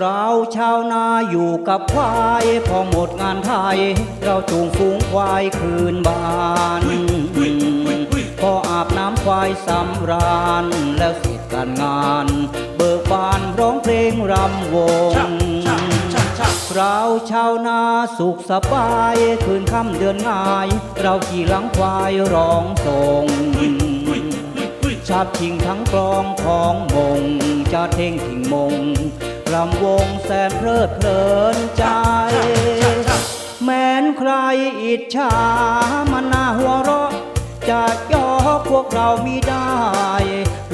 เราชาวนาอยู่กับควาย พอหมดงานไทย เราจูงฝูงควายคืนบ้านพออาบน้ำควายสำราญ แล้วเสร็จการงาน เบิกบานร้องเพลงรำวงเราชาวนาสุขสบายคืนค่ำเดือนง่าย เราขี่หลังควายร้องส่งชาบชิงทั้งกลองของมงจะเท่งถิงมง รำวงแสนเพลิดเพลินใจ แม้นใครอิจฉามันน่าหัวเราะ จะยอกพวกเรามีได้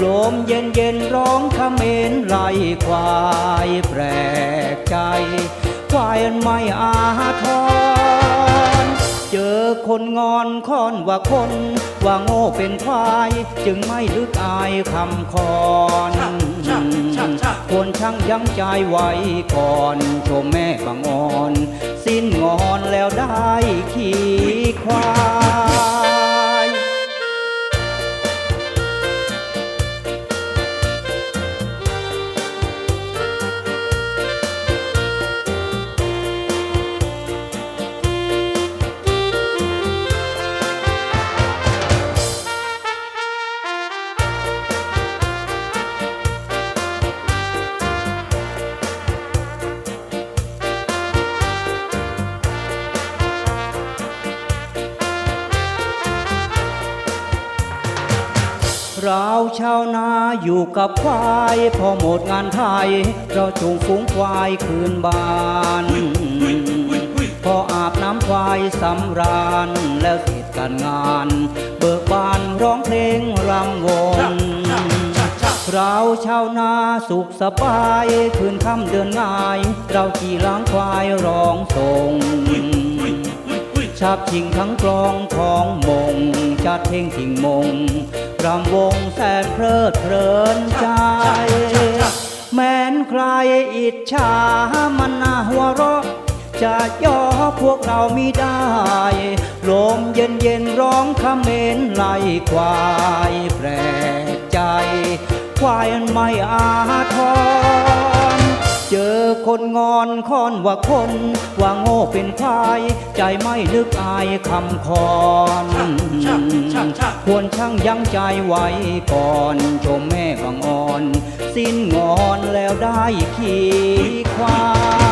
ลมเย็นเย็นร้องขเมนไล่ควายแปลกใจควายไม่อาทรเจอ คนงอนค้อนว่าคน ว่าโง่เป็นควาย จึงไม่ลึกอายคำคอนควรช่างยั้งใจไว้ก่อนชมแม่บางอ่อน สิ้นงอนแล้วได้ขี่ควาย เราชาวนาอยู่กับควาย พอหมดงานไทย เราจูงฝูงควายคืนบ้าน พออาบน้ำควายสำราญแล้วเสร็จการงาน เบิกบานร้องเพลงรำวงเราชาวนาสุขสบาย คืนค่ำเดือนง่าย เราขี่ล้างควายร้องส่งชักชิงทั้งกลองของมงจัดเท่งถิงมง รำวงแสนเพลิดเพลินใจ แม้นใครอิจฉามันนาหัวเราะ จะย่อพวกเรามิได้ ลมเย็นเย็นร้องคำเมนไล่ควายแปลกใจ ควายไม่อาทรเจอ คนงอนค้อนว่าคน ว่าโง่เป็นควาย ใจไม่นึกอายคำคอนควรช่างยั้งใจไว้ก่อนชมแม่บางอ่อน สิ้นงอนแล้วได้ขี่ควาย